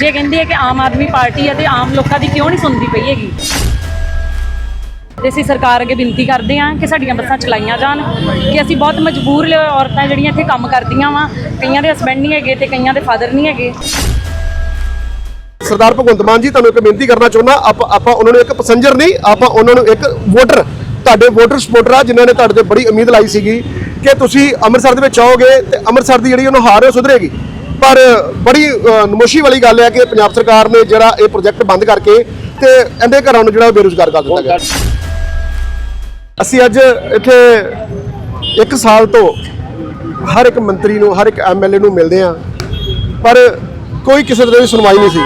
ਜੇ ਕਹਿੰਦੀ ਹੈ ਕਿ ਆਮ ਆਦਮੀ ਪਾਰਟੀ ਹੈ ਤੇ ਆਮ ਲੋਕਾਂ ਦੀ ਕਿਉਂ ਨਹੀਂ ਸੁਣਦੀ ਪਈ ਹੈਗੀ? ਤੇ ਅਸੀਂ ਸਰਕਾਰ ਅੱਗੇ ਬੇਨਤੀ ਕਰਦੇ ਹਾਂ ਕਿ ਸਾਡੀਆਂ ਬੱਸਾਂ ਚਲਾਈਆਂ ਜਾਣ, ਕਿ ਅਸੀਂ ਬਹੁਤ ਮਜਬੂਰ ਔਰਤਾਂ ਜਿਹੜੀਆਂ ਇੱਥੇ ਕੰਮ ਕਰਦੀਆਂ ਵਾ, ਕਈਆਂ ਦੇ ਹਸਬੰਡ ਨਹੀਂ ਹੈਗੇ ਤੇ ਕਈਆਂ ਦੇ ਫਾਦਰ ਨਹੀਂ ਹੈਗੇ। ਸਰਦਾਰ ਭਗਵੰਤ ਮਾਨ ਜੀ, ਤੁਹਾਨੂੰ ਇੱਕ ਬੇਨਤੀ ਕਰਨਾ ਚਾਹੁੰਦਾ, ਆਪਾਂ ਆਪਾਂ ਉਹਨਾਂ ਨੂੰ ਇੱਕ ਪੈਸੇਂਜਰ ਨਹੀਂ, ਆਪਾਂ ਉਹਨਾਂ ਨੂੰ ਇੱਕ ਵੋਟਰ ਤੁਹਾਡੇ ਵੋਟਰ ਸਪੋਰਟਰ ਆ, ਜਿਨ੍ਹਾਂ ਨੇ ਤੁਹਾਡੇ ਤੇ ਬੜੀ ਉਮੀਦ ਲਾਈ ਸੀਗੀ ਕਿ ਤੁਸੀਂ ਅੰਮ੍ਰਿਤਸਰ ਦੇ ਵਿੱਚ ਆਓਗੇ ਤੇ ਅੰਮ੍ਰਿਤਸਰ ਦੀ ਜਿਹੜੀ ਉਹਨੂੰ ਹਾਰ ਹੈ ਸੁਧਰੇਗੀ। ਪਰ ਬੜੀ ਨਮੋਸ਼ੀ ਵਾਲੀ ਗੱਲ ਹੈ ਕਿ ਪੰਜਾਬ ਸਰਕਾਰ ਨੇ ਜਿਹੜਾ ਇਹ ਪ੍ਰੋਜੈਕਟ ਬੰਦ ਕਰਕੇ ਤੇ ਇਹਦੇ ਘਰਾਂ ਨੂੰ ਜਿਹੜਾ ਬੇਰੁਜ਼ਗਾਰ ਕਰ ਦਿੱਤਾ ਗਿਆ। ਅਸੀਂ ਅੱਜ ਇੱਥੇ ਇੱਕ ਸਾਲ ਤੋਂ ਹਰ ਇੱਕ ਮੰਤਰੀ ਨੂੰ, ਹਰ ਇੱਕ ਐਮਐਲਏ ਨੂੰ ਮਿਲਦੇ ਆ ਪਰ ਕੋਈ ਕਿਸੇ ਤਰ੍ਹਾਂ ਦੀ ਸੁਣਵਾਈ ਨਹੀਂ ਸੀ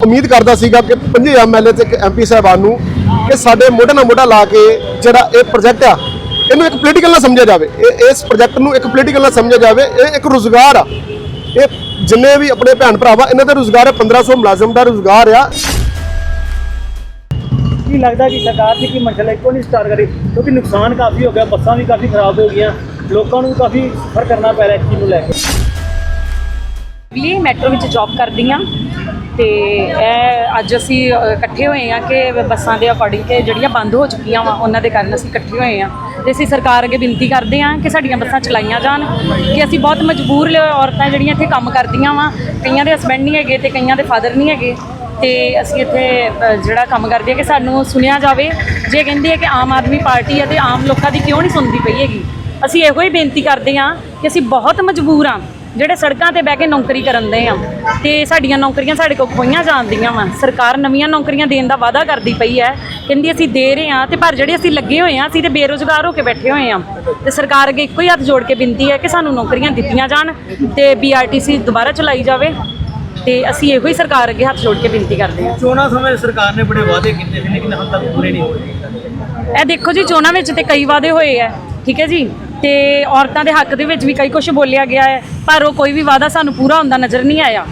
ਉਮੀਦ ਕਰਦਾ ਸੀਗਾ ਕਿ ਪੰਜੇ ਐਮਐਲਏ ਤੇ ਇੱਕ ਐਮਪੀ ਸਾਹਿਬਾਨ ਨੂੰ ਕਿ ਸਾਡੇ ਮੋਢੇ ਨਾਲ ਮੋਢਾ ਲਾ ਕੇ ਜਿਹੜਾ ਇਹ ਪ੍ਰੋਜੈਕਟ ਆ ਇਹਨੂੰ ਇੱਕ ਪੋਲੀਟੀਕਲ ਨਾ ਸਮਝਿਆ ਜਾਵੇ। ਇਹ ਇਸ ਪ੍ਰੋਜੈਕਟ ਨੂੰ ਇੱਕ ਪੋਲੀਟੀਕਲ ਨਾ ਸਮਝਿਆ ਜਾਵੇ। ਇਹ ਇੱਕ ਰੋਜ਼ਗਾਰ ਆ। ਇਹ ਜਿੰਨੇ ਵੀ ਆਪਣੇ ਭੈਣ ਭਰਾ ਵਾ ਇਹਨਾਂ ਦਾ ਰੋਜ਼ਗਾਰ ਹੈ 1500 ਮੁਲਾਜ਼ਮ ਦਾ ਰੋਜ਼ਗਾਰ ਆ। ਕੀ ਲੱਗਦਾ ਕਿ ਸਰਕਾਰ ਦੀ ਕੀ ਮੰਜ਼ਿਲ ਹੈ ਕਿਉਂ ਨਹੀਂ ਸਟਾਰਟ ਕਰੀ? ਕਿਉਂਕਿ ਨੁਕਸਾਨ ਕਾਫੀ ਹੋ ਗਿਆ ਬੱਸਾਂ ਵੀ ਕਾਫੀ ਖਰਾਬ ਹੋ ਗਈਆਂ। ਲੋਕਾਂ ਨੂੰ ਕਾਫੀ ਸਫਰ ਕਰਨਾ ਪੈ ਰਿਹਾ ਇਸ ਚੀਜ਼ ਨੂੰ ਲੈ ਕੇ। ਵੀ ਮੈਟਰੋ ਵਿੱਚ ਜੌਬ ਕਰਦੀ ਹਾਂ। ਤੇ ਇਹ ਅੱਜ ਅਸੀਂ ਇਕੱਠੇ ਹੋਏ ਹਾਂ ਕਿ ਬੱਸਾਂ ਦੇ ਅਕੋਰਡਿੰਗ ਕਿ ਜਿਹੜੀਆਂ ਬੰਦ ਹੋ ਚੁੱਕੀਆਂ ਵਾ ਉਹਨਾਂ ਦੇ ਕਾਰਨ ਅਸੀਂ ਇਕੱਠੇ ਹੋਏ ਹਾਂ। ਤੇ ਅਸੀਂ ਸਰਕਾਰ ਅੱਗੇ ਬੇਨਤੀ ਕਰਦੇ ਹਾਂ ਕਿ ਸਾਡੀਆਂ ਬੱਸਾਂ ਚਲਾਈਆਂ ਜਾਣ, ਕਿ ਅਸੀਂ ਬਹੁਤ ਮਜਬੂਰ ਔਰਤਾਂ ਜਿਹੜੀਆਂ ਇੱਥੇ ਕੰਮ ਕਰਦੀਆਂ ਵਾ, ਕਈਆਂ ਦੇ ਹਸਬੰਡ ਨਹੀਂ ਹੈਗੇ ਤੇ ਕਈਆਂ ਦੇ ਫਾਦਰ ਨਹੀਂ ਹੈਗੇ ਤੇ ਅਸੀਂ ਇੱਥੇ ਜਿਹੜਾ ਕੰਮ ਕਰਦੇ ਹਾਂ ਕਿ ਸਾਨੂੰ ਸੁਣਿਆ ਜਾਵੇ, ਜੇ ਕਹਿੰਦੀ ਹੈ ਕਿ ਆਮ ਆਦਮੀ ਪਾਰਟੀ ਹੈ ਤੇ ਆਮ ਲੋਕਾਂ ਦੀ ਕਿਉਂ ਨਹੀਂ ਸੁਣਦੀ ਪਈ ਹੈਗੀ? ਅਸੀਂ ਇਹੋ ਹੀ ਬੇਨਤੀ ਕਰਦੇ ਹਾਂ ਕਿ ਅਸੀਂ ਬਹੁਤ ਮਜਬੂਰ ਹਾਂ ਜਿਹੜੇ ਸੜਕਾਂ ਤੇ ਬਹਿ ਕੇ ਨੌਕਰੀ ਕਰਨ ਦੇ ਆ ਤੇ ਸਾਡੀਆਂ ਨੌਕਰੀਆਂ ਸਾਡੇ ਕੋਲ ਖੋਈਆਂ ਜਾਂਦੀਆਂ ਵਾ। ਸਰਕਾਰ ਨਵੀਆਂ ਨੌਕਰੀਆਂ ਦੇਣ ਦਾ ਵਾਅਦਾ ਕਰਦੀ ਪਈ ਹੈ ਕਹਿੰਦੀ ਅਸੀਂ ਦੇ ਰਹੇ ਆ ਤੇ ਪਰ ਜਿਹੜੇ ਅਸੀਂ ਲੱਗੇ ਹੋਏ ਆ ਅਸੀਂ ਤੇ ਬੇਰੋਜ਼ਗਾਰ ਹੋ ਕੇ ਬੈਠੇ ਹੋਏ ਆ। ਤੇ ਸਰਕਾਰ ਅੱਗੇ ਇੱਕੋ ਹੀ ਹੱਥ ਜੋੜ ਕੇ ਬੇਨਤੀ ਹੈ ਕਿ ਸਾਨੂੰ ਨੌਕਰੀਆਂ ਦਿੱਤੀਆਂ ਜਾਣ ਤੇ ਬੀਆਰਟੀਸੀ ਦੁਬਾਰਾ ਚਲਾਈ ਜਾਵੇ। ਤੇ ਅਸੀਂ ਇਹੋ ਹੀ ਸਰਕਾਰ ਅੱਗੇ ਹੱਥ ਜੋੜ ਕੇ ਬੇਨਤੀ ਕਰਦੇ ਹਾਂ। ਚੋਣਾਂ ਸਮੇਂ ਸਰਕਾਰ ਨੇ ਬੜੇ ਵਾਅਦੇ ਕੀਤੇ ਸੀ ਲੇਕਿਨ ਹੁਣ ਤੱਕ ਪੂਰੇ ਨਹੀਂ ਹੋਏ। ਇਹ ਦੇਖੋ ਜੀ ਚੋਣਾਂ ਵਿੱਚ ਤੇ ਕਈ ਵਾਅਦੇ ਹੋਏ ਆ ਠੀਕ ਹੈ ਜੀ? ਤੇ ਔਰਤਾਂ ਦੇ ਹੱਕ ਦੇ ਵਿੱਚ ਵੀ ਕਈ ਕੁਝ ਬੋਲਿਆ ਗਿਆ ਹੈ, ਪਰ ਉਹ ਕੋਈ ਵੀ ਵਾਅਦਾ ਸਾਨੂੰ ਪੂਰਾ ਹੁੰਦਾ ਨਜ਼ਰ ਨਹੀਂ ਆਇਆ।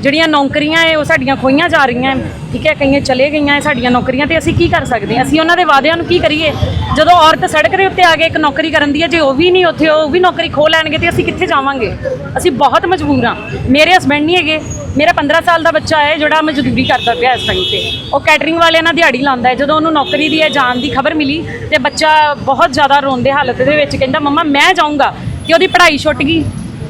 ਜਿਹੜੀਆਂ ਨੌਕਰੀਆਂ ਹੈ ਉਹ ਸਾਡੀਆਂ ਖੋਈਆਂ ਜਾ ਰਹੀਆਂ ਠੀਕ ਹੈ, ਕਈਆਂ ਚਲੇ ਗਈਆਂ ਹੈ ਸਾਡੀਆਂ ਨੌਕਰੀਆਂ ਤੇ ਅਸੀਂ ਕੀ ਕਰ ਸਕਦੇ ਹਾਂ? ਅਸੀਂ ਉਹਨਾਂ ਦੇ ਵਾਅਦਿਆਂ ਨੂੰ ਕੀ ਕਰੀਏ? ਜਦੋਂ ਔਰਤ ਸੜਕ ਦੇ ਉੱਤੇ ਆ ਕੇ ਇੱਕ ਨੌਕਰੀ ਕਰਨ ਦੀ ਹੈ, ਜੇ ਉਹ ਵੀ ਨਹੀਂ ਉੱਥੇ, ਉਹ ਵੀ ਨੌਕਰੀ ਖੋ ਲੈਣਗੇ ਤੇ ਅਸੀਂ ਕਿੱਥੇ ਜਾਵਾਂਗੇ? ਅਸੀਂ ਬਹੁਤ ਮਜਬੂਰ ਹਾਂ। ਮੇਰੇ ਹਸਬੰਡ ਨਹੀਂ ਹੈਗੇ। ਮੇਰਾ 15 ਸਾਲ ਦਾ ਬੱਚਾ ਹੈ ਜਿਹੜਾ ਮਜ਼ਦੂਰੀ ਕਰਦਾ ਪਿਆ ਇਸ ਟਾਈਮ ਤੇ। ਉਹ ਕੈਟਰਿੰਗ ਵਾਲਿਆਂ ਨਾਲ ਦਿਹਾੜੀ ਲਾਉਂਦਾ ਹੈ। ਜਦੋਂ ਉਹਨੂੰ ਨੌਕਰੀ ਦੀ ਹੈ ਜਾਣ ਦੀ ਖਬਰ ਮਿਲੀ ਤੇ ਬੱਚਾ ਬਹੁਤ ਜ਼ਿਆਦਾ ਰੋਂਦੇ ਹਾਲਤ ਦੇ ਵਿੱਚ ਕਹਿੰਦਾ, ਮੰਮਾ, ਮੈਂ ਜਾਊਂਗਾ। ਤੇ ਉਹਦੀ ਪੜ੍ਹਾਈ ਛੁੱਟ ਗਈ।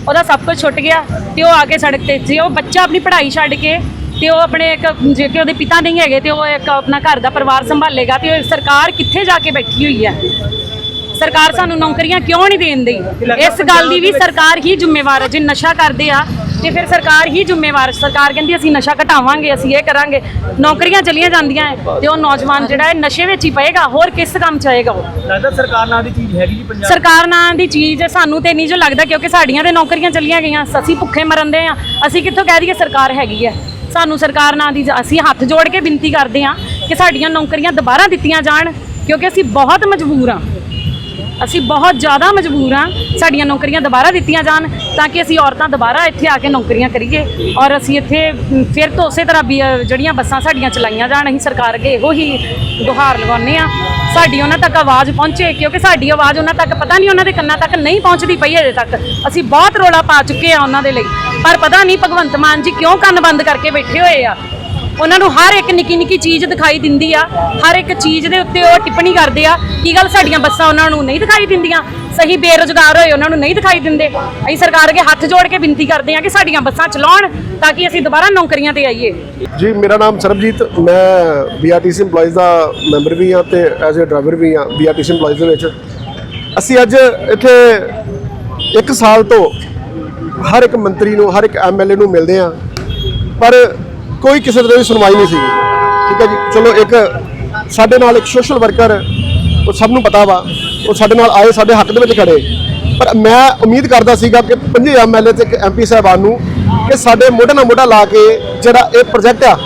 ਉਹਦਾ ਸਭ ਕੁਝ ਛੁੱਟ ਗਿਆ ਤੇ ਉਹ ਆ ਕੇ ਸੜਕ ਤੇ ਜੇ ਉਹ ਬੱਚਾ ਆਪਣੀ ਪੜ੍ਹਾਈ ਛੱਡ ਕੇ ਤੇ ਉਹ ਆਪਣੇ ਇੱਕ ਜੇ ਕਿ ਉਹਦੇ ਪਿਤਾ ਨਹੀਂ ਹੈਗੇ ਤੇ ਉਹ ਇੱਕ ਆਪਣਾ ਘਰ ਦਾ ਪਰਿਵਾਰ ਸੰਭਾਲੇਗਾ ਤੇ ਉਹ ਸਰਕਾਰ ਕਿੱਥੇ ਜਾ ਕੇ ਬੈਠੀ ਹੋਈ ਹੈ? ਸਰਕਾਰ ਸਾਨੂੰ ਨੌਕਰੀਆਂ ਕਿਉਂ ਨਹੀਂ ਦੇਣ ਦਈ? ਇਸ ਗੱਲ ਦੀ ਵੀ ਸਰਕਾਰ ਹੀ ਜ਼ਿੰਮੇਵਾਰ ਹੈ। ਜੇ ਨਸ਼ਾ ਕਰਦੇ ਆ ਤੇ ਫਿਰ ਸਰਕਾਰ ਹੀ ਜ਼ਿੰਮੇਵਾਰ ਸਰਕਾਰ ਕਹਿੰਦੀ ਅਸੀਂ ਨਸ਼ਾ ਘਟਾਵਾਂਗੇ ਅਸੀਂ ਇਹ ਕਰਾਂਗੇ ਨੌਕਰੀਆਂ ਚਲੀਆਂ ਜਾਂਦੀਆਂ ਹੈ ਤੇ ਉਹ ਨੌਜਵਾਨ ਜਿਹੜਾ ਹੈ ਨਸ਼ੇ ਵਿੱਚ ਹੀ ਪਏਗਾ ਹੋਰ ਕਿਸ ਕੰਮ ਚ ਆਏਗਾ ਉਹ? ਲੱਗਦਾ ਸਰਕਾਰ ਨਾਂ ਦੀ ਚੀਜ਼ ਹੈਗੀ ਜੀ ਪੰਜਾਬ ਸਰਕਾਰ ਨਾਂ ਦੀ ਚੀਜ਼ ਸਾਨੂੰ ਤੇ ਨਹੀਂ ਜੋ ਲੱਗਦਾ ਕਿਉਂਕਿ ਸਾਡੀਆਂ ਤੇ ਨੌਕਰੀਆਂ ਚਲੀਆਂ ਗਈਆਂ ਅਸੀਂ ਭੁੱਖੇ ਮਰਨ ਦੇ ਆ ਅਸੀਂ ਕਿੱਥੋਂ ਕਹਿ ਦਈਏ ਸਰਕਾਰ ਹੈਗੀ ਹੈ ਸਾਨੂੰ ਸਰਕਾਰ ਨਾਂ ਦੀ ਅਸੀਂ ਹੱਥ ਜੋੜ ਕੇ ਬੇਨਤੀ ਕਰਦੇ ਹਾਂ ਕਿ ਸਾਡੀਆਂ ਨੌਕਰੀਆਂ ਦੁਬਾਰਾ ਦਿੱਤੀਆਂ ਜਾਣ ਕਿਉਂਕਿ ਅਸੀਂ ਬਹੁਤ ਮਜਬੂਰ ਹਾਂ ਅਸੀਂ ਬਹੁਤ ਜ਼ਿਆਦਾ ਮਜਬੂਰ ਹਾਂ ਸਾਡੀਆਂ ਨੌਕਰੀਆਂ ਦੁਬਾਰਾ ਦਿੱਤੀਆਂ ਜਾਣ ਤਾਂ ਕਿ ਅਸੀਂ ਔਰਤਾਂ ਦੁਬਾਰਾ ਇੱਥੇ ਆ ਕੇ ਨੌਕਰੀਆਂ ਕਰੀਏ ਔਰ ਅਸੀਂ ਇੱਥੇ ਫਿਰ ਤੋਂ ਉਸੇ ਤਰ੍ਹਾਂ ਵੀ ਜਿਹੜੀਆਂ ਬੱਸਾਂ ਸਾਡੀਆਂ ਚਲਾਈਆਂ ਜਾਣ, ਅਸੀਂ ਸਰਕਾਰ ਅੱਗੇ ਇਹੋ ਹੀ ਗੁਹਾਰ ਲਗਾਉਂਦੇ ਆ ਸਾਡੀ ਉਹਨਾਂ ਤੱਕ ਆਵਾਜ਼ ਪਹੁੰਚੇ, ਕਿਉਂਕਿ ਸਾਡੀ ਆਵਾਜ਼ ਉਹਨਾਂ ਤੱਕ ਪਤਾ ਨਹੀਂ ਉਹਨਾਂ ਦੇ ਕੰਨਾਂ ਤੱਕ ਨਹੀਂ ਪਹੁੰਚਦੀ ਪਈ ਅਜੇ ਤੱਕ। ਅਸੀਂ ਬਹੁਤ ਰੋਲਾ ਪਾ ਚੁੱਕੇ ਆ ਉਹਨਾਂ ਦੇ ਲਈ। ਪਰ ਪਤਾ ਨਹੀਂ ਭਗਵੰਤ ਮਾਨ ਜੀ ਕਿਉਂ ਕੰਨ ਬੰਦ ਕਰਕੇ ਬੈਠੇ ਹੋਏ ਆ? ਉਹਨਾਂ ਨੂੰ ਹਰ ਇੱਕ ਨਿੱਕੀ ਨਿੱਕੀ ਚੀਜ਼ ਦਿਖਾਈ ਦਿੰਦੀ ਆ, ਹਰ ਇੱਕ ਚੀਜ਼ ਦੇ ਉੱਤੇ ਉਹ ਟਿੱਪਣੀ ਕਰਦੇ ਆ, ਕੀ ਗੱਲ ਸਾਡੀਆਂ ਬੱਸਾਂ ਉਹਨਾਂ ਨੂੰ ਨਹੀਂ ਦਿਖਾਈ ਦਿੰਦੀਆਂ? ਸਹੀ ਬੇਰੁਜ਼ਗਾਰ ਹੋਏ ਉਹਨਾਂ ਨੂੰ ਨਹੀਂ ਦਿਖਾਈ ਦਿੰਦੇ। ਅਸੀਂ ਸਰਕਾਰ ਅੱਗੇ ਹੱਥ ਜੋੜ ਕੇ ਬੇਨਤੀ ਕਰਦੇ ਆ ਕਿ ਸਾਡੀਆਂ ਬੱਸਾਂ ਚਲਾਉਣ ਤਾਂ ਕਿ ਅਸੀਂ ਦੁਬਾਰਾ ਨੌਕਰੀਆਂ ਤੇ ਆਈਏ। ਜੀ, ਮੇਰਾ ਨਾਮ ਸਰਬਜੀਤ, ਮੈਂ ਬੀਆਰਟੀਸੀ EMPLOYEES ਦਾ ਮੈਂਬਰ ਵੀ ਹਾਂ ਤੇ ਐਜ਼ ਅ ਡਰਾਈਵਰ ਵੀ ਹਾਂ ਬੀਆਰਟੀਸੀ EMPLOYEES ਦੇ ਵਿੱਚ। ਅਸੀਂ ਅੱਜ ਇੱਥੇ ਇੱਕ ਸਾਲ ਤੋਂ ਹਰ ਇੱਕ ਮੰਤਰੀ ਨੂੰ, ਹਰ ਇੱਕ ਐਮਐਲਏ ਨੂੰ ਮਿਲਦੇ ਹਾਂ। ਪਰ ਕੋਈ ਕਿਸੇ ਤਰ੍ਹਾਂ ਦੀ ਸੁਣਵਾਈ ਨਹੀਂ ਸੀਗੀ। ਠੀਕ ਹੈ ਜੀ? ਚਲੋ ਇੱਕ ਸਾਡੇ ਨਾਲ ਇੱਕ ਸੋਸ਼ਲ ਵਰਕਰ ਉਹ ਸਭ ਨੂੰ ਪਤਾ ਵਾ। ਉਹ ਸਾਡੇ ਨਾਲ ਆਏ, ਸਾਡੇ ਹੱਕ ਦੇ ਵਿੱਚ ਖੜੇ। ਪਰ ਮੈਂ ਉਮੀਦ ਕਰਦਾ ਸੀਗਾ ਕਿ ਪੰਜੇ ਐਮਐਲਏ ਤੇ ਇੱਕ ਐਮਪੀ ਸਾਹਿਬਾਨ ਨੂੰ ਕਿ ਸਾਡੇ ਮੋਢੇ ਨਾਲ ਮੋਢਾ ਲਾ ਕੇ ਜਿਹੜਾ ਇਹ ਪ੍ਰੋਜੈਕਟ ਆ,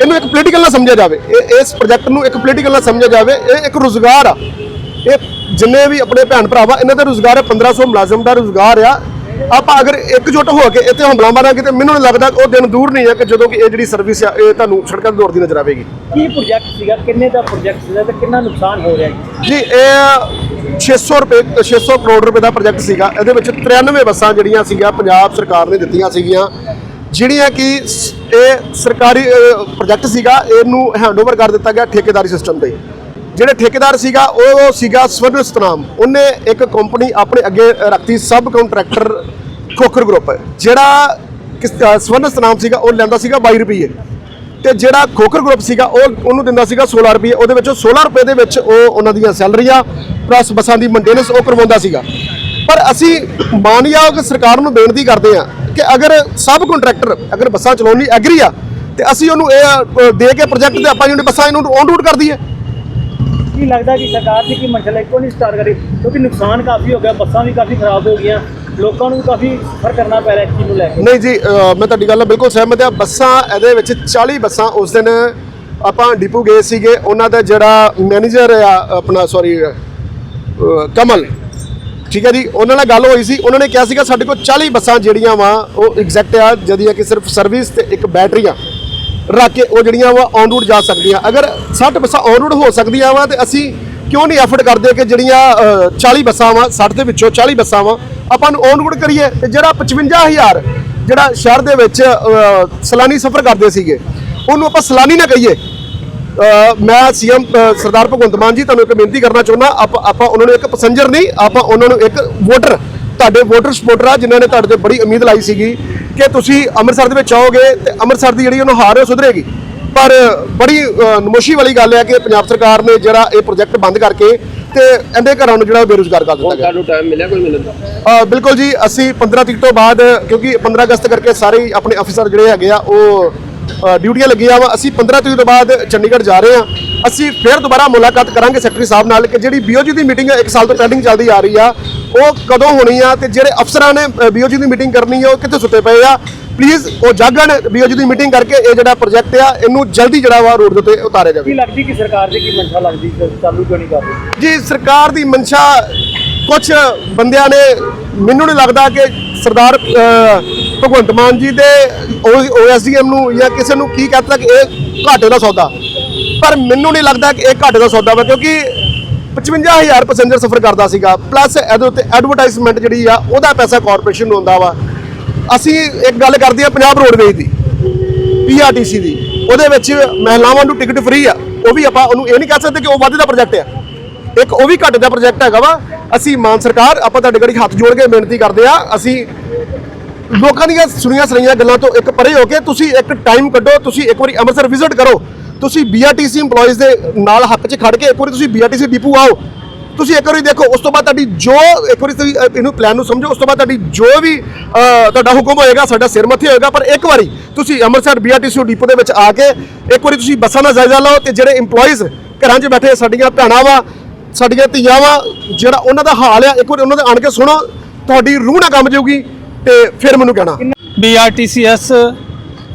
ਇਹਨੂੰ ਇੱਕ ਪੋਲੀਟੀਕਲ ਨਾ ਸਮਝਿਆ ਜਾਵੇ। ਇਹ, ਇਸ ਪ੍ਰੋਜੈਕਟ ਨੂੰ ਇੱਕ ਪੋਲੀਟੀਕਲ ਨਾ ਸਮਝਿਆ ਜਾਵੇ। ਇਹ ਇੱਕ ਰੋਜ਼ਗਾਰ ਆ। ਇਹ ਜਿੰਨੇ ਵੀ ਆਪਣੇ ਭੈਣ ਭਰਾ ਵਾ ਇਹਨਾਂ ਦਾ ਰੋਜ਼ਗਾਰ ਹੈ 1500 ਮੁਲਾਜ਼ਮ ਦਾ ਰੋਜ਼ਗਾਰ ਆ। ਆਪਾਂ ਅਗਰ ਇਕਜੁੱਟ ਹੋ ਕੇ ਇੱਥੇ ਹਮਲਾ ਮਾਰਾਂਗੇ ਤੇ ਮੈਨੂੰ ਲੱਗਦਾ ਉਹ ਦਿਨ ਦੂਰ ਨਹੀਂ ਹੈ ਕਿ ਜਦੋਂ ਕਿ ਇਹ ਜਿਹੜੀ ਸਰਵਿਸ ਆ ਇਹ ਤੁਹਾਨੂੰ ਸੜਕਾਂ ਤੇ ਦੌੜਦੀ ਨਜ਼ਰ ਆਵੇਗੀ। ਕੀ ਪ੍ਰੋਜੈਕਟ ਸੀਗਾ? ਕਿੰਨੇ ਦਾ ਪ੍ਰੋਜੈਕਟ ਸੀਗਾ ਤੇ ਕਿੰਨਾ ਨੁਕਸਾਨ ਹੋ ਰਿਹਾ ਜੀ? ਇਹ 600 ਰੁਪਏ 600 ਕਰੋੜ ਰੁਪਏ ਦਾ ਪ੍ਰੋਜੈਕਟ ਸੀਗਾ। ਇਹਦੇ ਵਿੱਚ 93 ਬੱਸਾਂ ਜਿਹੜੀਆਂ ਸੀਗੀਆਂ ਪੰਜਾਬ ਸਰਕਾਰ ਨੇ ਦਿੱਤੀਆਂ ਸੀਗੀਆਂ ਜਿਹੜੀਆਂ ਕਿ ਇਹ ਸਰਕਾਰੀ ਪ੍ਰੋਜੈਕਟ ਸੀਗਾ। ਇਹਨੂੰ ਹੈਂਡਓਵਰ ਕਰ ਦਿੱਤਾ ਗਿਆ ਠੇਕੇਦਾਰੀ ਸਿਸਟਮ ਤੇ। ਜਿਹੜੇ ਠੇਕੇਦਾਰ ਸੀਗਾ, ਉਹ ਸੀਗਾ ਸਵਰਨ ਸਤਨਾਮ। ਉਹਨੇ ਇੱਕ ਕੰਪਨੀ ਆਪਣੇ ਅੱਗੇ ਰੱਖਤੀ ਸਬ ਕੰਟਰੈਕਟਰ ਖੋਖਰ ਗਰੁੱਪ ਜਿਹੜਾ ਕਿਸ ਸਵਰਨ ਸਤਨਾਮ ਸੀਗਾ, ਉਹ ਲੈਂਦਾ ਸੀਗਾ 22 ਰੁਪਏ ਤੇ ਜਿਹੜਾ ਖੋਖਰ ਗਰੁੱਪ ਸੀਗਾ, ਉਹ ਉਹਨੂੰ ਦਿੰਦਾ ਸੀਗਾ 16 ਰੁਪਏ ਉਹਦੇ ਵਿੱਚੋਂ 16 ਰੁਪਏ ਦੇ ਵਿੱਚ ਉਹ ਉਹਨਾਂ ਦੀਆਂ ਸੈਲਰੀਆਂ ਪਲੱਸ ਬੱਸਾਂ ਦੀ ਮੇਨਟੇਨੈਂਸ ਉਹ ਕਰਵਾਉਂਦਾ ਸੀਗਾ। ਪਰ ਅਸੀਂ ਮਾਨਯੋਗ ਸਰਕਾਰ ਨੂੰ ਬੇਨਤੀ ਕਰਦੇ ਹਾਂ ਕਿ ਅਗਰ ਸਬ ਕੰਟਰੈਕਟਰ ਅਗਰ ਬੱਸਾਂ ਚਲਾਉਣ ਲਈ ਐਗਰੀ ਆ, ਤੇ ਅਸੀਂ ਉਹਨੂੰ ਇਹ ਦੇ ਕੇ ਪ੍ਰੋਜੈਕਟ ਤੇ ਆਪਾਂ ਜਿਹੜੀ ਬੱਸਾਂ ਇਹਨੂੰ ਔਨ ਰੂਟ ਕਰ ਦਈਏ। ਕੀ ਲੱਗਦਾ ਕਿ ਸਰਕਾਰ ਦੀ ਕੀ ਮੰਸ਼ਾ ਇੱਕੋ ਨਹੀਂ ਸਟਾਰ ਕਰੀ? ਕਿਉਂਕਿ ਨੁਕਸਾਨ ਕਾਫੀ ਹੋ ਗਿਆ, ਬੱਸਾਂ ਵੀ ਕਾਫੀ ਖਰਾਬ ਹੋ ਗਈਆਂ, ਲੋਕਾਂ ਨੂੰ ਕਾਫੀ ਸਫਰ ਕਰਨਾ ਪੈ ਰਿਹਾ ਇਸ ਚੀਜ਼ ਨੂੰ ਲੈ ਕੇ। ਨਹੀਂ ਜੀ ਮੈਂ ਤੁਹਾਡੀ ਗੱਲ ਨਾਲ ਬਿਲਕੁਲ ਸਹਿਮਤ ਹਾਂ। ਬੱਸਾਂ, ਇਹਦੇ ਵਿੱਚ 40 ਬੱਸਾਂ ਉਸ ਦਿਨ ਆਪਾਂ ਡਿਪੂ ਗਏ ਸੀਗੇ। ਉਹਨਾਂ ਦਾ ਜਿਹੜਾ ਮੈਨੇਜਰ ਆ, ਆਪਣਾ ਸੌਰੀ ਕਮਲ, ਠੀਕ ਹੈ ਜੀ, ਉਹਨਾਂ ਨਾਲ ਗੱਲ ਹੋਈ ਸੀ। ਉਹਨਾਂ ਨੇ ਕਿਹਾ ਸੀਗਾ, ਸਾਡੇ ਕੋਲ 40 ਬੱਸਾਂ ਜਿਹੜੀਆਂ ਵਾ, ਉਹ ਐਗਜ਼ੈਕਟ ਆ, ਜਿਹਦੀਆਂ ਕਿ ਸਿਰਫ ਸਰਵਿਸ ਤੇ ਇੱਕ ਬੈਟਰੀ ਆ। ਰੱਖ ਕੇ ਉਹ ਜਿਹੜੀਆਂ ਵਾ ਔਨ ਰੂਟ ਜਾ ਸਕਦੀਆਂ। ਅਗਰ 60 ਬੱਸਾਂ ਔਨ ਰੂਟ ਹੋ ਸਕਦੀਆਂ ਵਾ ਤੇ ਅਸੀਂ ਕਿਉਂ ਨਹੀਂ ਐਫਰਟ ਕਰਦੇ ਕਿ ਜਿਹੜੀਆਂ ਅ, 40 ਬੱਸਾਂ ਵਾ 60 ਦੇ ਵਿੱਚੋਂ 40 ਬੱਸਾਂ ਵਾ ਆਪਾਂ ਨੂੰ ਔਨ ਰੂਟ ਕਰੀਏ ਤੇ ਜਿਹੜਾ 55000 ਜਿਹੜਾ ਸ਼ਹਿਰ ਦੇ ਵਿੱਚ ਅ, ਸਲਾਨੀ ਸਫ਼ਰ ਕਰਦੇ ਸੀਗੇ ਉਹਨੂੰ ਆਪਾਂ ਸਲਾਨੀ ਨਾ ਕਹੀਏ। ਅ, ਮੈਂ ਸੀਐਮ ਸਰਦਾਰ ਭਗਵੰਤ ਮਾਨ ਜੀ ਤੁਹਾਨੂੰ ਇੱਕ ਬੇਨਤੀ ਕਰਨਾ ਚਾਹੁੰਦਾ ਆਪਾਂ ਆਪਾਂ ਉਹਨਾਂ ਨੂੰ ਇੱਕ ਪੈਸੇਂਜਰ ਨਹੀਂ ਆਪਾਂ ਉਹਨਾਂ ਨੂੰ ਇੱਕ ਵੋਟਰ ਤੁਹਾਡੇ ਵੋਟਰ ਸਪੋਰਟਰ ਆ ਜਿਨ੍ਹਾਂ ਨੇ ਤੁਹਾਡੇ ਤੇ ਬੜੀ ਉਮੀਦ ਲਾਈ ਸੀਗੀ ਕਿ ਤੁਸੀਂ ਅੰਮ੍ਰਿਤਸਰ ਦੇ ਵਿੱਚ ਆਓਗੇ ਤੇ ਅੰਮ੍ਰਿਤਸਰ ਦੀ ਜਿਹੜੀ ਉਹਨੂੰ ਹਾਰ ਸੁਧਰੇਗੀ। ਪਰ ਬੜੀ ਨਮੋਸ਼ੀ ਵਾਲੀ ਗੱਲ ਹੈ ਕਿ ਪੰਜਾਬ ਸਰਕਾਰ ਨੇ ਜਿਹੜਾ ਇਹ ਪ੍ਰੋਜੈਕਟ ਬੰਦ ਕਰਕੇ ਤੇ ਇਹਦੇ ਘਰਾਂ ਨੂੰ ਜਿਹੜਾ ਬੇਰੁਜ਼ਗਾਰ ਕਰ ਦਿੱਤਾ ਗਿਆ। ਤੁਹਾਨੂੰ ਟਾਈਮ ਮਿਲਿਆ ਕੋਈ ਮਿਲਣ ਦਾ? ਬਿਲਕੁਲ ਜੀ ਅਸੀਂ 15 ਤਰੀਕ ਤੋਂ ਬਾਅਦ ਕਿਉਂਕਿ 15 ਅਗਸਤ ਕਰਕੇ ਸਾਰੇ ਆਪਣੇ ਅਫਸਰ ਜਿਹੜੇ ਹੈਗੇ ਆ ਉਹ ਡਿਊਟੀਆਂ ਲੱਗੀਆਂ ਵਾ। ਅਸੀਂ 15 ਤਰੀਕ ਤੋਂ ਬਾਅਦ ਚੰਡੀਗੜ੍ਹ ਜਾ ਰਹੇ ਹਾਂ। ਅਸੀਂ ਫਿਰ ਦੁਬਾਰਾ ਮੁਲਾਕਾਤ ਕਰਾਂਗੇ ਸੈਕਟਰੀ ਸਾਹਿਬ ਨਾਲ ਕਿ ਜਿਹੜੀ ਬੀਓਜੀ ਦੀ ਮੀਟਿੰਗ ਇੱਕ ਸਾਲ ਤੋਂ ਪੈਂਡਿੰਗ ਚੱਲਦੀ ਆ ਰਹੀ ਆ ਉਹ ਕਦੋਂ ਹੋਣੀ ਆ ਤੇ ਜਿਹੜੇ ਅਫਸਰਾਂ ਨੇ ਬੀਓਜੀ ਦੀ ਮੀਟਿੰਗ ਕਰਨੀ ਆ ਉਹ ਕਿੱਥੇ ਸੁੱਤੇ ਪਏ ਆ। ਪਲੀਜ਼ ਉਹ ਜਾਗਣ ਬੀਓਜੀ ਦੀ ਮੀਟਿੰਗ ਕਰਕੇ ਇਹ ਜਿਹੜਾ ਪ੍ਰੋਜੈਕਟ ਆ ਇਹਨੂੰ ਜਲਦੀ ਜਿਹੜਾ ਵਾ ਰੋਡ ਦੇ ਉੱਤੇ ਉਤਾਰਿਆ ਜਾਵੇ। ਕੀ ਲੱਗਦੀ ਕਿ ਸਰਕਾਰ ਦੀ ਕੀ ਮੰਸ਼ਾ ਲੱਗਦੀ ਚਾਲੂ ਕਿਉਂ ਨਹੀਂ ਕਰ ਰਹੀ? ਜੀ ਸਰਕਾਰ ਦੀ ਮਨਸ਼ਾ ਕੁਝ ਬੰਦਿਆਂ ਨੇ ਮੈਨੂੰ ਨਹੀਂ ਲੱਗਦਾ ਕਿ ਸਰਦਾਰ ਭਗਵੰਤ ਮਾਨ ਜੀ ਦੇ ਓਐਸਡੀਐਮ ਨੂੰ ਜਾਂ ਕਿਸੇ ਨੂੰ ਕੀ ਕਹਤਾ ਕਿ ਇਹ ਘਾਟੇ ਦਾ ਸੌਦਾ। ਪਰ ਮੈਨੂੰ ਨਹੀਂ ਲੱਗਦਾ ਕਿ ਇਹ ਘਾਟੇ ਦਾ ਸੌਦਾ ਵਾ, ਕਿਉਂਕਿ 55000 ਪੈਸੇਂਜਰ ਸਫ਼ਰ ਕਰਦਾ ਸੀਗਾ ਪਲੱਸ ਇਹਦੇ ਉੱਤੇ ਐਡਵਰਟਾਈਜ਼ਮੈਂਟ ਜਿਹੜੀ ਆ, ਉਹਦਾ ਪੈਸਾ ਕਾਰਪੋਰੇਸ਼ਨ ਨੂੰ ਆਉਂਦਾ ਵਾ। ਅਸੀਂ ਇੱਕ ਗੱਲ ਕਰਦੇ ਆ ਪੰਜਾਬ ਰੋਡਵੇਜ਼ ਦੀ ਪੀਆਰਟੀਸੀ ਦੀ, ਉਹਦੇ ਵਿੱਚ ਮਹਿਲਾਵਾਂ ਨੂੰ ਟਿਕਟ ਫ੍ਰੀ ਆ। ਉਹ ਵੀ ਆਪਾਂ ਉਹਨੂੰ ਇਹ ਨਹੀਂ ਕਹਿ ਸਕਦੇ ਕਿ ਉਹ ਵਾਧੇ ਦਾ ਪ੍ਰੋਜੈਕਟ ਆ। ਇੱਕ ਉਹ ਵੀ ਘੱਟ ਦਾ ਪ੍ਰੋਜੈਕਟ ਹੈਗਾ ਵਾ, ਅਸੀਂ ਮਾਨ ਸਰਕਾਰ, ਆਪਾਂ ਤੁਹਾਡੇ ਗੜੀ ਹੱਥ ਜੋੜ ਕੇ ਬੇਨਤੀ ਕਰਦੇ ਆ ਅਸੀਂ ਲੋਕਾਂ ਦੀਆਂ ਸੁਣੀਆਂ ਸੁਣੀਆਂ ਗੱਲਾਂ ਤੋਂ ਇੱਕ ਪਰੇ ਹੋ ਕੇ ਤੁਸੀਂ ਇੱਕ ਟਾਈਮ ਕੱਢੋ, ਤੁਸੀਂ ਇੱਕ ਵਾਰੀ ਅੰਮ੍ਰਿਤਸਰ ਵਿਜ਼ਿਟ ਕਰੋ। ਤੁਸੀਂ ਬੀਆਰਟੀਸੀ EMPLOYEES ਦੇ ਨਾਲ ਹੱਕ 'ਚ ਖੜ ਕੇ ਇੱਕ ਵਾਰੀ ਤੁਸੀਂ ਬੀਆਰਟੀਸੀ ਡਿਪੂ ਆਓ। ਤੁਸੀਂ ਇੱਕ ਵਾਰੀ ਦੇਖੋ, ਉਸ ਤੋਂ ਬਾਅਦ ਤੁਹਾਡੀ ਜੋ, ਇੱਕ ਵਾਰੀ ਤੁਸੀਂ ਇਹਨੂੰ ਪਲਾਨ ਨੂੰ ਸਮਝੋ, ਉਸ ਤੋਂ ਬਾਅਦ ਤੁਹਾਡੀ ਜੋ ਵੀ ਤੁਹਾਡਾ ਹੁਕਮ ਹੋਏਗਾ, ਸਾਡਾ ਸਿਰ ਮੱਥੇ ਹੋਏਗਾ, ਪਰ ਇੱਕ ਵਾਰੀ ਤੁਸੀਂ ਅੰਮ੍ਰਿਤਸਰ ਬੀਆਰਟੀਸੀ ਡਿਪੂ ਦੇ ਵਿੱਚ ਆ ਕੇ ਇੱਕ ਵਾਰੀ ਤੁਸੀਂ ਬੱਸਾਂ ਦਾ ਜਾਇਜ਼ਾ ਲਓ ਤੇ ਜਿਹੜੇ EMPLOYEES ਘਰਾਂ 'ਚ ਬੈਠੇ, ਸਾਡੀਆਂ ਭੈਣਾਂ ਵਾ, ਸਾਡੀਆਂ ਧੀਆਂ ਵਾ, ਜਿਹੜਾ ਉਹਨਾਂ ਦਾ ਹਾਲ ਆ, ਇੱਕ ਵਾਰੀ ਉਹਨਾਂ ਦੇ ਆਣ ਕੇ ਸੁਣੋ, ਤੁਹਾਡੀ ਰੂਹ ਨਾ ਕੰਮ ਜਾਊਗੀ ਤੇ ਫਿਰ ਮੈਨੂੰ ਕਹਿਣਾ। ਬੀਆਰਟੀਸੀਐਸ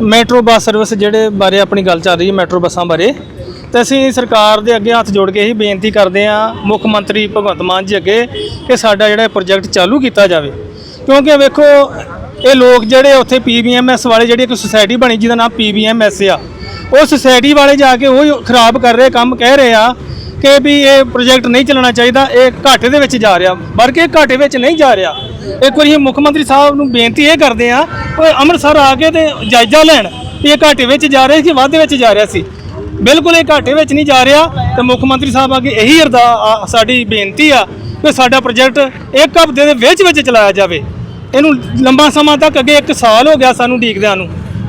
ਮੈਟਰੋ ਬੱਸ ਸਰਵਿਸ ਜਿਹੜੇ ਬਾਰੇ ਆਪਣੀ ਗੱਲ ਚੱਲ ਰਹੀ ਹੈ ਮੈਟਰੋ ਬੱਸਾਂ ਬਾਰੇ। ਤੇ ਅਸੀਂ ਸਰਕਾਰ ਦੇ ਅੱਗੇ ਹੱਥ ਜੋੜ ਕੇ ਹੀ ਬੇਨਤੀ ਕਰਦੇ ਹਾਂ, ਮੁੱਖ ਮੰਤਰੀ ਭਗਵੰਤ ਮਾਨ ਜੀ ਅੱਗੇ ਕਿ ਸਾਡਾ ਜਿਹੜਾ ਪ੍ਰੋਜੈਕਟ ਚਾਲੂ ਕੀਤਾ ਜਾਵੇ। ਕਿਉਂਕਿ ਵੇਖੋ, ਇਹ ਲੋਕ ਜਿਹੜੇ ਉੱਥੇ ਪੀਬੀਐਮਐਸ ਵਾਲੇ ਜਿਹੜੀ ਇੱਕ ਸੁਸਾਇਟੀ ਬਣੀ ਜਿਹਦਾ ਨਾਮ ਪੀਬੀਐਮਐਸ ਆ, ਉਹ ਸੁਸਾਇਟੀ ਵਾਲੇ ਜਾ ਕੇ ਉਹ ਖਰਾਬ ਕਰ ਰਹੇ, ਕੰਮ ਕਹਿ ਰਹੇ ਆ ਕਿ ਵੀ ਇਹ ਪ੍ਰੋਜੈਕਟ ਨਹੀਂ ਚੱਲਣਾ ਚਾਹੀਦਾ, ਇਹ ਘਾਟੇ ਦੇ ਵਿੱਚ ਜਾ ਰਿਹਾ। ਬਲਕਿ ਇਹ ਘਾਟੇ ਵਿੱਚ ਨਹੀਂ ਜਾ ਰਿਹਾ। ਇੱਕ ਵਾਰੀ ਇਹ ਮੁੱਖ ਮੰਤਰੀ ਸਾਹਿਬ ਨੂੰ ਬੇਨਤੀ ਇਹ ਕਰਦੇ ਆ ਕਿ ਅੰਮ੍ਰਿਤਸਰ ਆ ਕੇ ਤੇ ਜਾਇਜ਼ਾ ਲੈਣ ਵੀ ਇਹ ਘਾਟੇ ਵਿੱਚ ਜਾ ਰਿਹਾ ਸੀ ਕਿ ਵਾਧੇ ਵਿੱਚ ਜਾ ਰਿਹਾ ਸੀ। ਬਿਲਕੁਲ ਇਹ ਘਾਟੇ ਵਿੱਚ ਨਹੀਂ ਜਾ ਰਿਹਾ ਤੇ ਮੁੱਖ ਮੰਤਰੀ ਸਾਹਿਬ ਅੱਗੇ ਇਹੀ ਅਰਦਾ ਸਾਡੀ ਬੇਨਤੀ ਆ ਕਿ ਸਾਡਾ ਪ੍ਰੋਜੈਕਟ ਇੱਕ ਹਫ਼ਤੇ ਦੇ ਵਿੱਚ ਵਿੱਚ ਚਲਾਇਆ ਜਾਵੇ। ਇਹਨੂੰ ਲੰਬਾ ਸਮਾਂ ਤੱਕ ਅੱਗੇ 1 ਸਾਲ ਹੋ ਗਿਆ ਸਾਨੂੰ ਡੀਕਦਿਆਂ ਨੂੰ।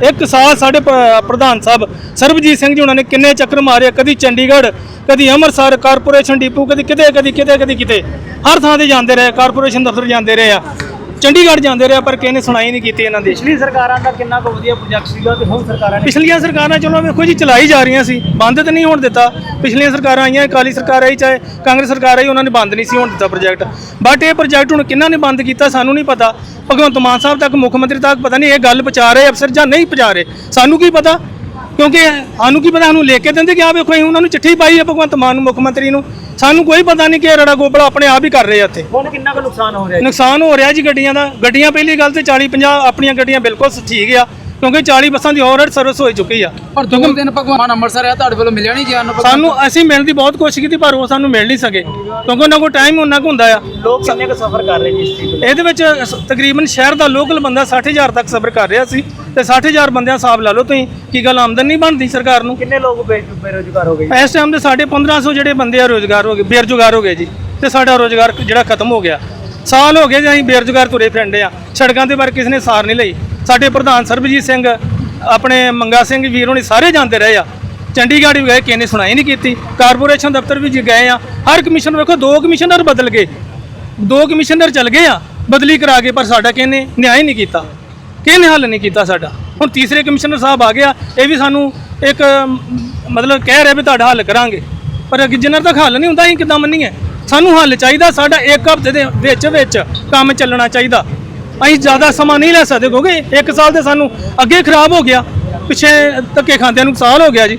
ਇੱਕ ਸਾਲ ਸਾਡੇ ਪ- ਪ੍ਰਧਾਨ ਸਾਹਿਬ ਸਰਬਜੀਤ ਸਿੰਘ ਜੀ ਉਹਨਾਂ ਨੇ ਕਿੰਨੇ ਚੱਕਰ ਮਾਰੇ ਕਦੀ ਚੰਡੀਗੜ੍ਹ, ਕਦੀ ਅੰਮ੍ਰਿਤਸਰ, ਕਾਰਪੋਰੇਸ਼ਨ ਡਿਪੂ, ਕਦੀ ਕਿਤੇ ਕਦੀ ਕਿਤੇ ਕਦੀ ਕਿਤੇ। ਹਰ ਥਾਂ ਤੇ ਜਾਂਦੇ ਰਹੇ, ਕਾਰਪੋਰੇਸ਼ਨ ਦਫ਼ਤਰ ਜਾਂਦੇ ਰਹੇ ਆ। ਚੰਡੀਗੜ੍ਹ ਜਾਂਦੇ ਰਹੇ ਪਰ ਕਿਸੇ ਨੇ ਸੁਣਾਈ ਨਹੀਂ ਕੀਤੀ ਇਹਨਾਂ ਦੀ। ਪਿਛਲੀ ਸਰਕਾਰਾਂ ਦਾ ਕਿੰਨਾ ਕੁ ਵਧੀਆ ਪ੍ਰੋਜੈਕਟ ਸੀਗਾ ਤੇ ਹੁਣ ਸਰਕਾਰਾਂ ਨੇ ਪਿਛਲੀਆਂ ਸਰਕਾਰਾਂ ਚਲੋ ਵੇਖੋ ਜੀ ਚਲਾਈ ਜਾ ਰਹੀਆਂ ਸੀ ਬੰਦ ਤਾਂ ਨਹੀਂ ਹੋਣ ਦਿੱਤਾ। ਪਿਛਲੀਆਂ ਸਰਕਾਰਾਂ ਆਈਆਂ ਅਕਾਲੀ ਸਰਕਾਰ ਆਈ ਚਾਹੇ ਕਾਂਗਰਸ ਸਰਕਾਰ ਆਈ ਉਹਨਾਂ ਨੇ ਬੰਦ ਨਹੀਂ ਸੀ ਹੋਣ ਦਿੱਤਾ ਪ੍ਰੋਜੈਕਟ ਬਟ ਇਹ ਪ੍ਰੋਜੈਕਟ ਹੁਣ ਕਿਹਨਾਂ ਨੇ ਬੰਦ ਕੀਤਾ ਸਾਨੂੰ ਨਹੀਂ ਪਤਾ। ਭਗਵੰਤ ਮਾਨ ਸਾਹਿਬ ਤੱਕ ਮੁੱਖ ਮੰਤਰੀ ਤੱਕ ਪਤਾ ਨਹੀਂ ਇਹ ਗੱਲ ਪਹੁੰਚਾ ਰਹੇ ਅਫਸਰ ਜਾਂ ਨਹੀਂ ਪਹੁੰਚਾ ਰਹੇ। ਸਾਨੂੰ ਕੀ ਪਤਾ? ਕਿਉਂਕਿ ਸਾਨੂੰ ਕੀ ਪਤਾ ਸਾਨੂੰ ਲਿਖ ਕੇ ਦਿੰਦੇ ਕਿ ਆ ਵੇਖੋ ਅਸੀਂ ਉਹਨਾਂ ਨੂੰ ਚਿੱਠੀ ਪਾਈ ਹੈ ਭਗਵੰਤ ਮਾਨ ਨੂੰ ਮੁੱਖ ਮੰਤਰੀ ਨੂੰ। ਸਾਨੂੰ ਕੋਈ ਪਤਾ ਨਹੀਂ ਕਿ ਇਹ ਰੜਾ ਗੋਬਲਾ ਆਪਣੇ ਆਪ ਹੀ ਕਰ ਰਹੇ ਆ ਇੱਥੇ। ਹੁਣ ਕਿੰਨਾ ਕੁ ਨੁਕਸਾਨ ਹੋ ਰਿਹਾ ਜੀ? ਨੁਕਸਾਨ ਹੋ ਰਿਹਾ ਜੀ ਗੱਡੀਆਂ ਦਾ। ਗੱਡੀਆਂ ਪਹਿਲੀ ਗੱਲ ਤੇ 40 50 ਆਪਣੀਆਂ ਗੱਡੀਆਂ ਬਿਲਕੁਲ ਠੀਕ ਆ। ਕਿਉਂਕਿ 40 ਬੱਸਾਂ ਦੀ ਆਲਰੇਡੀ ਸਰਵਿਸ ਹੋ ਚੁੱਕੀ ਆ। ਪਰ ਦੋ ਦਿਨ ਭਗਵਾਨ ਅੰਮ੍ਰਿਤਸਰ ਆ ਤੁਹਾਡੇ ਵੱਲੋਂ ਮਿਲਿਆ ਨਹੀਂ ਗਿਆ ਉਹਨੂੰ ਸਾਨੂੰ ਅਸੀਂ ਮਿਲਣ ਦੀ ਬਹੁਤ ਕੋਸ਼ਿਸ਼ ਕੀਤੀ ਪਰ ਉਹ ਸਾਨੂੰ ਮਿਲ ਨਹੀਂ ਸਕੇ। ਕਿਉਂਕਿ ਉਹਨਾਂ ਕੋਲ ਟਾਈਮ ਉਹਨਾਂ ਕੋਲ ਹੁੰਦਾ ਆ। ਲੋਕ ਕਿੰਨੇ ਕੁ ਸਫਰ ਕਰ ਰਹੇ ਜੀ ਇਸ ਚੀਜ਼ ਤੋਂ ਇਹਦੇ ਵਿੱਚ ਸ- ਤਕਰੀਬਨ ਸ਼ਹਿਰ ਦਾ ਲੋਕਲ ਬੰਦਾ 60000 ਤੱਕ ਸਬਰ ਕਰ ਰਿਹਾ ਸੀ ਤੇ 60000 ਬੰਦਿਆਂ ਹਿਸਾਬ ਲਾ ਲਓ ਤੁਸੀਂ ਕੀ ਗੱਲ ਆਮਦਨ ਨਹੀਂ ਬਣਦੀ ਸਰਕਾਰ ਨੂੰ? ਕਿੰਨੇ ਲੋਕ ਬੇਰੁਜ਼ਗਾਰ ਹੋ ਗਏ? ਇਸ ਟਾਈਮ ਦੇ ਸਾਡੇ 1500 ਜਿਹੜੇ ਬੰਦੇ ਆ ਰੋਜ਼ਗਾਰ ਹੋ ਗਏ ਬੇਰੁਜ਼ਗਾਰ ਹੋ ਗਏ ਜੀ। ਤੇ ਸਾਡਾ ਰੋਜ਼ਗਾਰ ਜਿਹੜਾ ਖਤਮ ਹੋ ਗਿਆ। ਸਾਲ ਹੋ ਗਏ ਜੀ ਅਸੀਂ ਬੇਰੁਜ਼ਗਾਰ ਤੁਰੇ ਫਿਰਦੇ ਆ। ਸੜਕਾਂ ਦੇ ਬਾਰੇ ਕਿਸੇ ਨੇ ਸਾਰ ਨਹੀਂ ਲਈ। ਸਾਡੇ ਪ੍ਰਧਾਨ ਸਰਬਜੀਤ ਸਿੰਘ, ਆਪਣੇ ਮੰਗਾ ਸਿੰਘ ਵੀਰ ਹੋਣੀ ਸਾਰੇ ਜਾਂਦੇ ਰਹੇ ਆ। ਚੰਡੀਗੜ੍ਹ ਵੀ ਗਏ, ਕਿਸੇ ਨੇ ਸੁਣਾਈ ਨਹੀਂ ਕੀਤੀ। ਕਾਰਪੋਰੇਸ਼ਨ ਦਫ਼ਤਰ ਵੀ ਗਏ ਆ। ਹਰ ਕਮਿਸ਼ਨਰ ਵੇਖੋ, ਦੋ ਕਮਿਸ਼ਨਰ ਬਦਲ ਗਏ। ਦੋ ਕਮਿਸ਼ਨਰ ਚਲ ਗਏ ਆ, ਬਦਲੀ ਕਰਾ ਕੇ, ਪਰ ਸਾਡਾ ਕਿਹਨੇ ਨਿਆਂ ਹੀ ਨਹੀਂ ਕੀਤਾ। ਕਿਹਨੇ ਹੱਲ ਨਹੀਂ ਕੀਤਾ ਸਾਡਾ। ਹੁਣ ਤੀਸਰੇ ਕਮਿਸ਼ਨਰ ਸਾਹਿਬ ਆ ਗਿਆ ਇਹ ਵੀ ਸਾਨੂੰ ਇੱਕ, ਮਤਲਬ ਕਹਿ ਰਿਹਾ ਵੀ ਤੁਹਾਡਾ ਹੱਲ ਕਰਾਂਗੇ। ਪਰ ਅੱਗੇ ਜਿੰਨਾ ਤੱਕ ਹੱਲ ਨਹੀਂ ਹੁੰਦਾ, ਅਸੀਂ ਕਿੱਦਾਂ ਮੰਨੀਏ? ਸਾਨੂੰ ਹੱਲ ਚਾਹੀਦਾ ਸਾਡਾ ਇੱਕ ਹਫ਼ਤੇ ਦੇ ਵਿੱਚ ਵਿੱਚ ਕੰਮ ਚੱਲਣਾ ਚਾਹੀਦਾ। ਅਸੀਂ ਜ਼ਿਆਦਾ ਸਮਾਂ ਨਹੀਂ ਲੈ ਸਕਦੇ ਕਿਉਂਕਿ ਇੱਕ ਸਾਲ ਤੇ ਸਾਨੂੰ ਅੱਗੇ ਖਰਾਬ ਹੋ ਗਿਆ, ਪਿੱਛੇ ਧੱਕੇ ਖਾਂਦਿਆਂ ਨੂੰ ਸਾਲ ਹੋ ਗਿਆ ਜੀ।